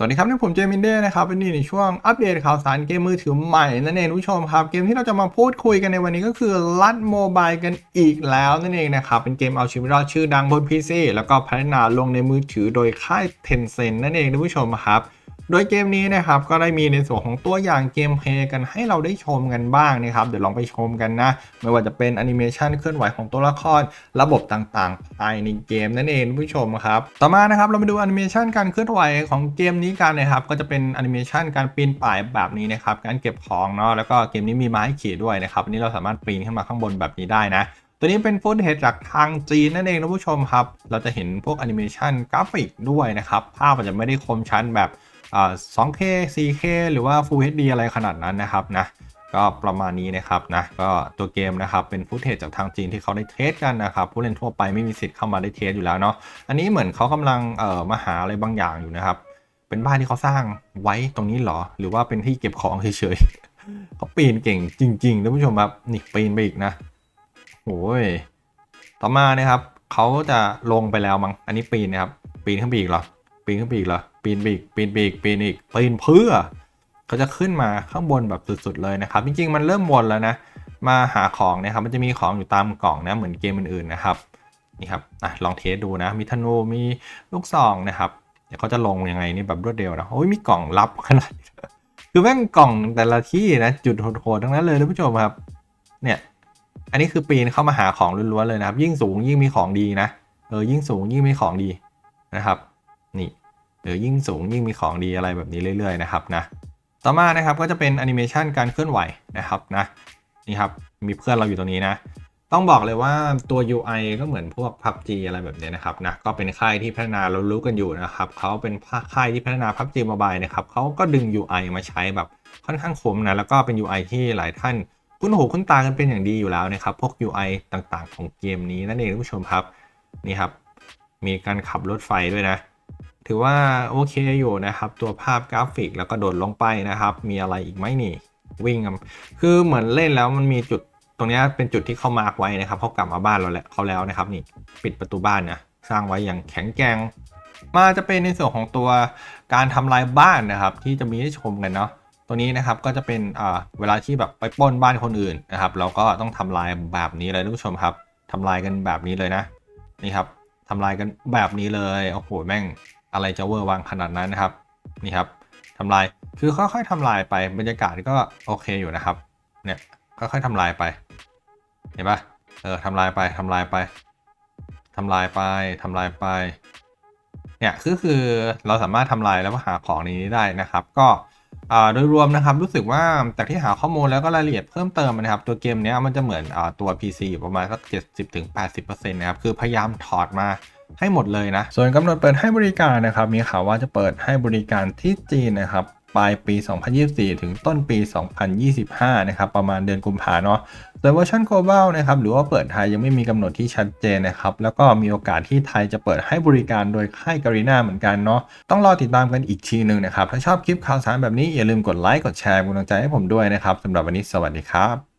สวัสดีครับนี่ผมเจมินเด้นะครับวันนี้ในช่วงอัปเดตข่าวสารเกมมือถือใหม่นั่นเองผู้ชมครับ เกมที่เราจะมาพูดคุยกันในวันนี้ก็คือลัดโมบายกันอีกแล้วนั่นเองนะครับ เป็นเกมเอาชีวิตรอดชื่อดังบน PC แล้วก็พัฒนาลงในมือถือโดยค่าย Tencent นั่นเองท่านผู้ชมครับ โดยเกมนี้นะครับก็ได้มีในส่วนของตัวอย่างเกมเพลย์กันให้เราได้ชมกันบ้างนะครับ เดี๋ยวลองไปชมกันนะ ไม่ว่าจะเป็นแอนิเมชันเคลื่อนไหวของตัวละคร ระบบต่างๆ ภายในเกมนั่นเองผู้ชมครับ ต่อมานะครับเรามาดูแอนิเมชันการเคลื่อนไหวของเกมนี้กันนะครับ ก็จะเป็นแอนิเมชันการปีนป่ายแบบนี้นะครับ การเก็บของเนาะแล้วก็เกมนี้มีไม้ขี่ด้วยนะครับอันนี้เราสามารถปีนขึ้นมาข้างบนแบบนี้ได้นะตัวนี้เป็นฟุตเทจจากทางจีนนั่นเองนะผู้ชมครับ เราจะเห็นพวกแอนิเมชันกราฟิกด้วยนะครับ ภาพอาจจะไม่ได้คมชัดแบบ 2K 4K หรือว่า Full HD อะไรขนาดนั้นนะครับนะก็ประมาณนี้นะครับนะก็ตัวเกมนะครับเป็นฟุตเทจจากทางจีนที่เขาได้เทสกันนะครับผู้เล่นทั่วไปไม่มีสิทธิ์เข้ามาได้เทสอยู่แล้วเนาะอันนี้เหมือนเขากำลังเอ่อมาหาอะไรบางอย่างอยู่นะครับ เป็นบ้านที่เขาสร้างไว้ตรงนี้หรอ หรือว่าเป็นที่เก็บของเฉยๆเขาปีนเก่งจริงๆท่านผู้ชมครับนี่ปีนไปอีกนะโอ้ยต่อมานะครับเขาจะลงไปแล้วมั้งอันนี้ปีนนะครับปีนขึ้นไปอีกเหรอปีนขึ้นไปอีกเหรอ ปีนไปอีกปีนไปอีกปีนอีกปีนเพื่อเขาจะขึ้นมาข้างบนแบบสุดๆเลยนะครับจริงๆมันเริ่มวนแล้วนะมาหาของนะครับมันจะมีของอยู่ตามกล่องนะเหมือนเกมอื่นๆนะครับนี่ครับอะลองเทสดูนะมีธนูมีลูกซองนะครับเดี๋ยวเขาจะลงยังไงนี่แบบรวดเร็วนะโอ้ยมีกล่องลับขนาดคือแม่งกล่องแต่ละที่นะจุดโหดๆทั้งนั้นเลยท่านผู้ชมครับ เนี่ย อันนี้คือปีนเข้ามาหาของล้วนๆเลยนะครับ ยิ่งสูงยิ่งมีของดีนะเออยิ่งสูงยิ่งมีของดีนะครับ นี่ เออยิ่งสูงยิ่งมีของดีอะไรแบบนี้เรื่อยๆนะครับนะต่อมานะครับก็จะเป็นแอนิเมชันการเคลื่อนไหวนะครับนะนี่ครับมีเพื่อนเราอยู่ตรงนี้นะ ต้องบอกเลยว่าตัว UI ก็เหมือนพวก PUBG อะไรแบบนี้นะครับนะก็เป็นค่ายที่พัฒนาเรารู้กันอยู่นะครับเขาเป็นค่ายที่พัฒนา PUBG Mobile นะครับเขาก็ดึง UI มาใช้แบบค่อนข้างคมนะแล้วก็เป็น UI ที่หลายท่านคุ้นหูคุ้นตากันเป็นอย่างดีอยู่แล้วนะครับ พวก UI ต่างๆ ของเกมนี้นั่นเองท่านผู้ชมครับนี่ครับ มีการขับรถไฟด้วยนะ ถือว่าโอเคอยู่นะครับ ตัวภาพกราฟิกแล้วก็โดดลงไปนะครับ มีอะไรอีกไหมนี่ วิ่งคือเหมือนเล่นแล้วมันมีจุดตรงนี้เป็นจุดที่เขามาร์กไว้นะครับเขากลับมาบ้านเราแล้วเขาแล้วนะครับนี่ปิดประตูบ้านนะสร้างไว้อย่างแข็งแกร่งมาจะเป็นในส่วนของตัวการทำลายบ้านนะครับ ที่จะมีให้ชมกันเนาะตัวนี้นะครับก็จะเป็นอ่าเวลาที่แบบไปป้นบ้านคนอื่นนะครับ เราก็ต้องทำลายแบบนี้เลยท่านผู้ชมครับทำลายกันแบบนี้เลยนะนี่ครับทำลายกันแบบนี้เลยโอ้โหแม่ง อะไรจะเวอร์วังขนาดนั้นนะครับนี่ครับทำลายคือค่อยๆทำลายไปบรรยากาศก็โอเคอยู่นะครับเนี่ยค่อยๆทำลายไปเห็นปะเออทำลายไปทำลายไปทำลายไปทำลายไปเนี่ยคือคือเราสามารถทำลายแล้วก็หาของในนี้ได้นะครับ ก็โดยรวมนะครับรู้สึกว่าจากที่หาข้อมูลแล้วก็รายละเอียดเพิ่มเติมนะครับ ตัวเกมเนี้ยมันจะเหมือนอตัว PC อยู่ประมาณสัก 70-80%นะครับ คือพยายามถอดมา ให้หมดเลยนะ ส่วนกำหนดเปิดให้บริการนะครับ มีข่าวว่าจะเปิดให้บริการที่จีนนะครับปลายปี 2024 ถึงต้นปี 2025 นะครับ ประมาณเดือนกุมภาเนาะโดยเวอร์ชัน global นะครับ หรือว่าเปิดไทยยังไม่มีกำหนดที่ชัดเจนนะครับ แล้วก็มีโอกาสที่ไทยจะเปิดให้บริการโดยค่ายการีนาเหมือนกันเนาะ ต้องรอติดตามกันอีกทีหนึ่งนะครับ ถ้าชอบคลิปข่าวสารแบบนี้อย่าลืมกดไลค์ กดแชร์เป็นกำลังใจให้ผมด้วยนะครับสำหรับวันนี้สวัสดีครับ